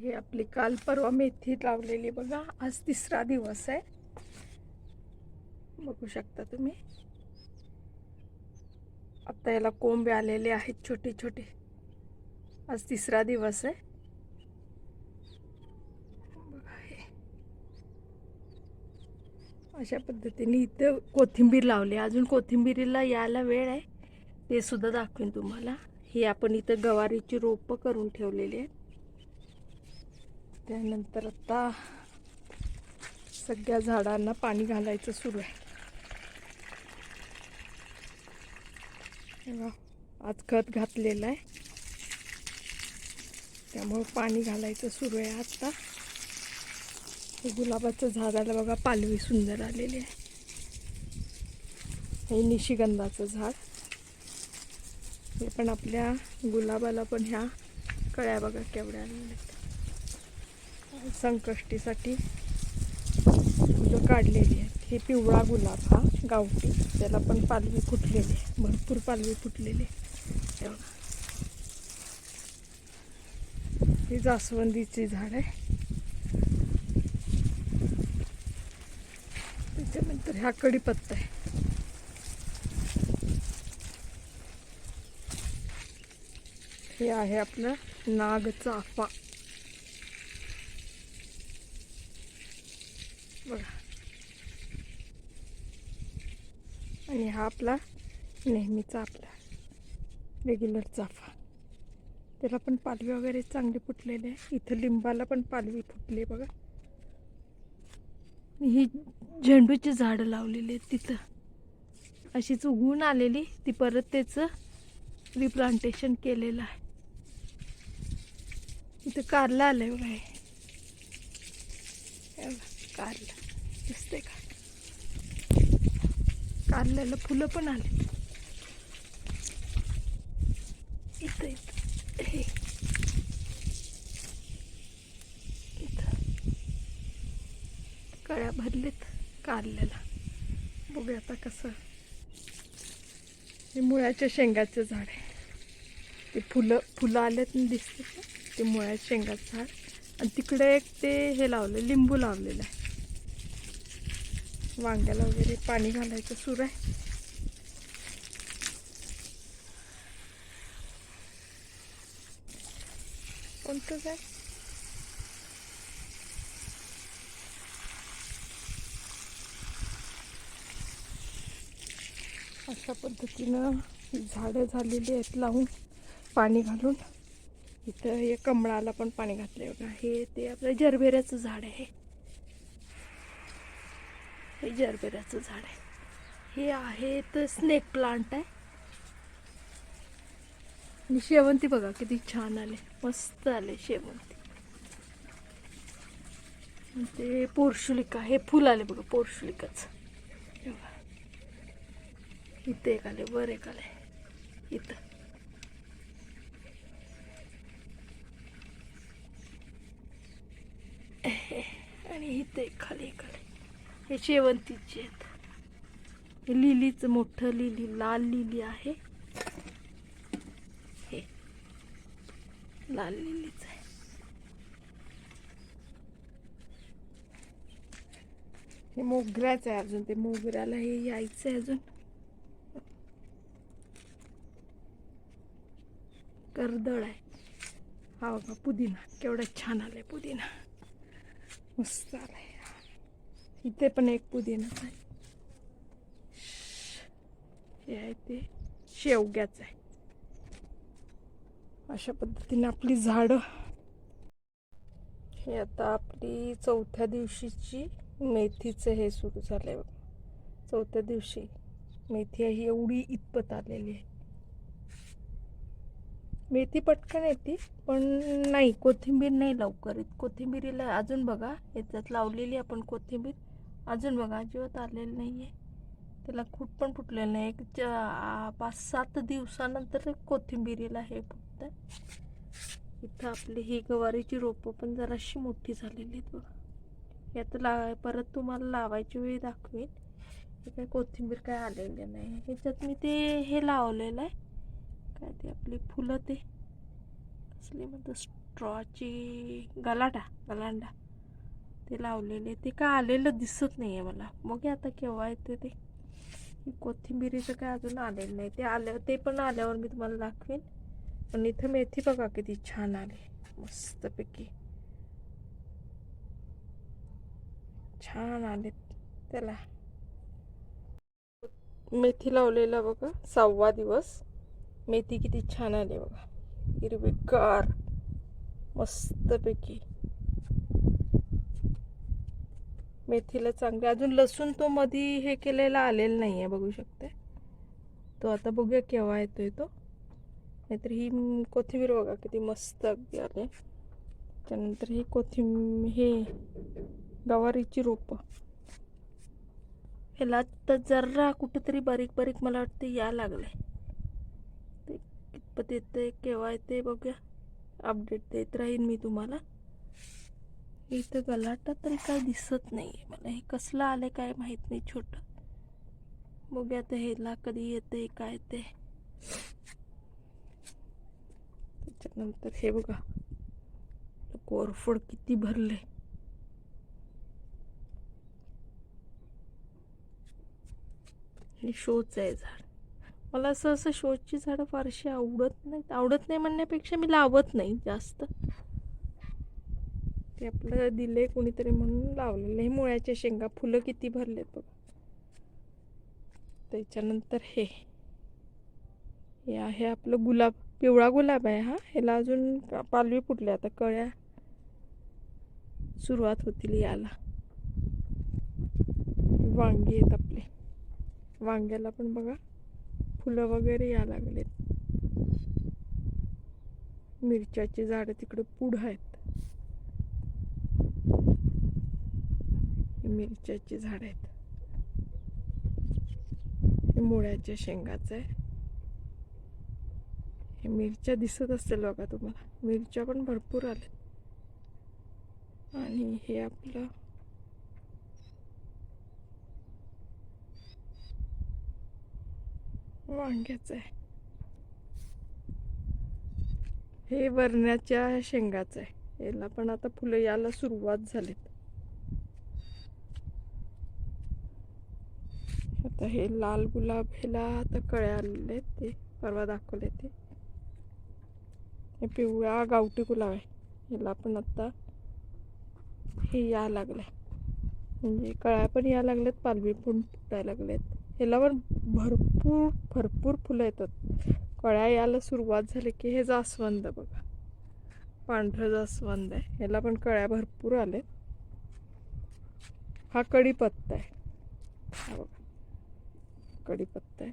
हे आपली काल परवा मेथी लावलेली बघा. आज तिसरा दिवस आहे. बघू शकता तुम्ही. आता याला कोंबे आलेले आहेत छोटे छोटे. आज तिसरा दिवस आहे. अशा पद्धतीने इथं कोथिंबीर लावली. अजून कोथिंबीरीला यायला वेळ आहे. ते सुद्धा दाखवेन तुम्हाला. हे आपण इथं गवारीची रोपं करून ठेवलेली आहेत. त्यानंतर आता सगळ्या झाडांना पाणी घालायचं सुरू आहे. आज खत घातलेलं आहे. त्यामुळं पाणी घालायचं सुरू आहे आता. गुलाबाचं झाडाला बघा पालवी सुंदर आलेली आहे. हे निशिगंधाचं झाड. हे पण आपल्या गुलाबाला पण ह्या कळ्या बघा केवढ्या आलेल्या आहेत. संकष्टीसाठी फुलं काढलेली आहेत. हे पिवळा गुलाब हा गावठी. त्याला पण पालवी फुटलेली आहे. भरपूर पालवी फुटलेली आहे. हे ही जास्वंदीची झाड आहे. त्याच्यानंतर ह्या कडीपत्ता आहे. हे आहे आपलं नाग चाफा बघा आणि हा आपला नेहमीचा आपला रेग्युलर चाफा. त्याला पण पालवी वगैरे चांगली फुटलेली आहे. इथं लिंबाला पण पालवी फुटली बघा. ही झेंडूची झाडं लावलेली आहेत तिथं. अशीच उगवून आलेली. ती परत त्याचं रिप्लांटेशन केलेलं आहे. इथं कारला आलंय आहे कारला. बघा, दिसते का? कारल्याला फुलं पण आले. इथं इथं हे. इथं. कळ्या भरलेत कारल्याला बघूया आता कसं. हे मुळ्याच्या शेंगाचं झाड आहे. ते फुलं फुलं आलेत दिसते ते मुळ्याच्या शेंगाचं झाड. आणि तिकडे एक ते हे लावलं लिंबू लावलेलं आहे. वांग्याला वगैरे पाणी घालायचं सुरू आहे. कोणतं काय अशा पद्धतीनं ही झाडं झालेली आहेत लावून पाणी घालून. इथं हे कमळाला पण पाणी घातले बघा. हे ते आपलं जरबेऱ्याचं झाड आहे. हे जरबेऱ्याचं झाड आहे. हे आहे तर स्नेक प्लांट आहे. आणि शेवंती बघा किती छान आले. मस्त आले शेवंती. ते पोर्शुलिका हे फुल आले बघा पोर्शुलिकाच. इथे एक आले वर एक आले. इथं. आणि इथे एक खाली एक आले. हे शेवंतीचे आहेत. हे लिलीचं मोठं लिली लाल लिली आहे. हे लाल लिलीच आहे. हे मोगऱ्याचं आहे अजून. ते मोगऱ्याला हे यायचं आहे अजून. कर्दळ आहे. हा बघा पुदिना. केवढा छान आलाय पुदिना. मस्त आलाय. इथे पण एक पुदिनाच आहे हे आहे ते शेवग्याच आहे अशा पद्धतीने आपली झाडं हे आता आपली चौथ्या दिवशीची मेथीचं हे सुरू झालंय आहे चौथ्या दिवशी मेथी ही एवढी इतपत आलेली आहे मेथी पटकन येते पण नाही कोथिंबीर नाही लवकर. येत कोथिंबीरीला अजून बघा याच्यात लावलेली आपण कोथिंबीर. अजून बघा अजिबात आलेलं नाही आहे त्याला खूप पण फुटलेलं नाही. एक च- पाच सात दिवसानंतर कोथिंबीरीला हे फुटतं इथं आपली ही गवारीची रोपं पण जराशी मोठी झालेली आहेत बघा. यात ला परत तुम्हाला लावायची वेळी दाखवेन. हे काय कोथिंबीर काय आलेली नाही. ह्याच्यात मी ते हे लावलेलं आहे. काय ते आपली फुलं ते. कसली म्हणतात स्ट्रॉची गलाटा गलांडा. ते लावलेले ते काय आलेलं दिसत नाही आहे मला. मग आता केव्हा येते ते. कोथिंबीरीचं कोथिंबिरीचं काय अजून आलेलं नाही. ते आलं ते पण आल्यावर मी तुम्हाला दाखवेन. पण इथं मेथी बघा किती छान आली. मस्तपैकी. छान आले त्याला. मेथी लावलेला बघा सहावा दिवस. मेथी किती छान आली बघा. हिरवीगार. मस्तपैकी. मेथीला चांगले. अजून लसूण तो मधी हे केलेला आलेला नाही आहे बघू शकते. तो आता बघूया केव्हा येतोय तो. नाहीतर ही कोथिंबीर बघा किती मस्त अगदी आले. त्यानंतर ही कोथिंब हे गवारीची रोपं. ह्याला आता जरा कुठंतरी बारीक बारीक मला वाटते या लागले ते कितपत येते केव्हा येते बघूया. अपडेट देत राहीन मी तुम्हाला. इथं गलाटा तरी काय दिसत नाही मला हे कसलं आलं काय माहीत नाही छोटं. बघूया आता ह्याला कधी येते काय ते. त्याच्यानंतर हे बघा. कोरफड किती भरले हे शोच आहे झाड. मला असं असं शोची झाडं फारशी आवडत नाहीत. आवडत नाही म्हणण्यापेक्षा मी लावत नाही जास्त. ते आपलं दिले कोणीतरी म्हणून लावलेलं हे मुळ्याच्या शेंगा फुलं किती भरलेत बघ. त्याच्यानंतर हे. हे आहे आपलं गुलाब पिवळा गुलाब आहे हा. ह्याला अजून का- पालवी फुटल्या आता कळ्या सुरुवात होतील याला. वांगी आहेत आपले. वांग्याला पण बघा फुलं वगैरे या लागलेत. मिरच्याची झाडं तिकडे पुढं आहेत. मिरच्याची झाड आहेत. हे मुळ्याच्या शेंगाचं आहे. हे मिरच्या दिसत असतील बघा तुम्हाला. मिरच्या पण भरपूर आल्या आणि हे आपलं वांग्याचं आहे. हे वरण्याच्या शेंगाचं आहे. याला पण आता फुलं यायला सुरुवात झालीत. आता हे लाल गुलाब ह्याला आता कळ्या आलेले आहेत ते. परवा दाखवले ते. हे पिवळा गावठी गुलाब आहे. ह्याला पण आता हे या लागले. म्हणजे कळ्या पण या लागल्यात पालवी पण फुटायला लागल्यात. ह्याला पण भरपूर भरपूर फुलं येतात. कळ्या यायला सुरुवात झाली की हे जास्वंद बघा. पांढरं जास्वंद आहे. ह्याला पण कळ्या भरपूर आले हा कढीपत्ता आहे. हा बघा. कढीपत्ता आहे.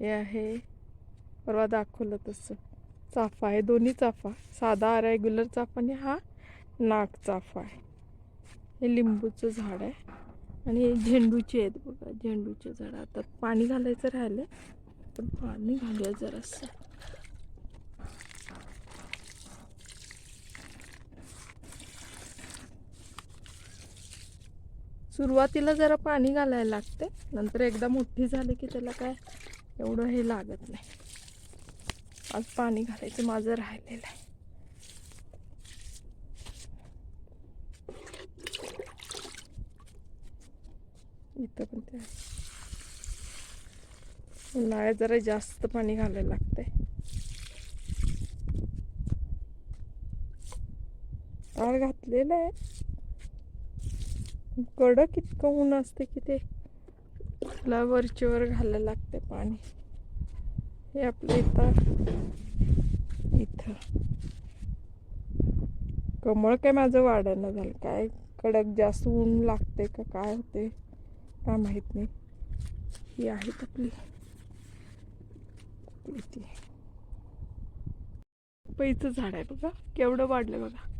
हे आहे. परवा दाखवलं तसं. चाफा आहे. दोन्ही चाफा. साधा रेग्युलर चाफा आणि हा नाग चाफा आहे. हे लिंबूचं झाड आहे. आणि झेंडूचे आहेत बघा. झेंडूचे झाड आता पाणी घालायचं राहिलं पण पाणी घालूया जरासं. सुरुवातीला जरा पाणी घालायला लागते नंतर एकदा मोठी झाली की त्याला काय एवढं हे लागत नाही. आज पाणी घालायचं माझं राहिलेलं आहे. इथं पण ते उन्हाळ्यात जरा जास्त पाणी घालायला लागते ताळ घातलेलं आहे. कडक इतकं ऊन असते की ते त्याला वरचीवर घालायला लागते पाणी. हे आपलं इथं इथं. कमळ काय माझं वाढणं झालं. काय कडक जास्त ऊन लागते का काय होते काय माहीत नाही. ही आहेत आपली. इथे झाड आहे बघा. केवढं वाढलं बघा.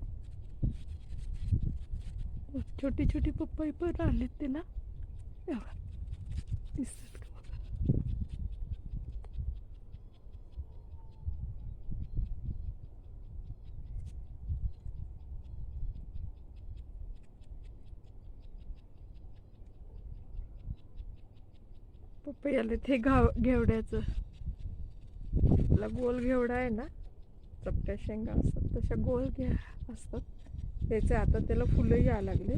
छोटी छोटी पप्पाई पण आलेत ते हे बघा. दिसतात का बघा. पपई आले ते घेवड्याचं. आपला गोल घेवडा आहे ना चपट्या शेंगा असतात तशा गोल घे असतात. त्याचे आता त्याला फुलं यायला लागले.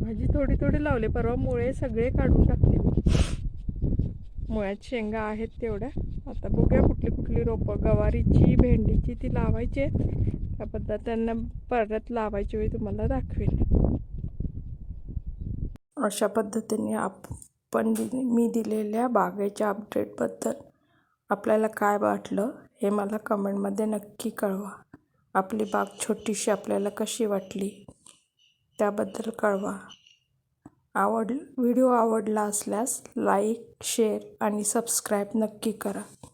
भाजी थोडी थोडी लावली परवा मुळे सगळे काढून टाकले. मी मुळ्यात शेंगा आहेत तेवढ्या. आता बघूया कुठली कुठली रोपं. गवारीची भेंडीची ती लावायची आहेत. त्या त्यांना परत लावायची वेळी तुम्हाला दाखवेन. अशा पद्धतीने आपण दि मी दिलेल्या बागेच्या अपडेटबद्दल आपल्याला काय वाटलं? हे मला कमेंटमध्ये नक्की कळवा. आपली बाग छोटीशी आपल्याला कशी वाटली त्याबद्दल कळवा. आवड व्हिडिओ आवडला असल्यास लाईक शेअर आणि सबस्क्राईब नक्की करा.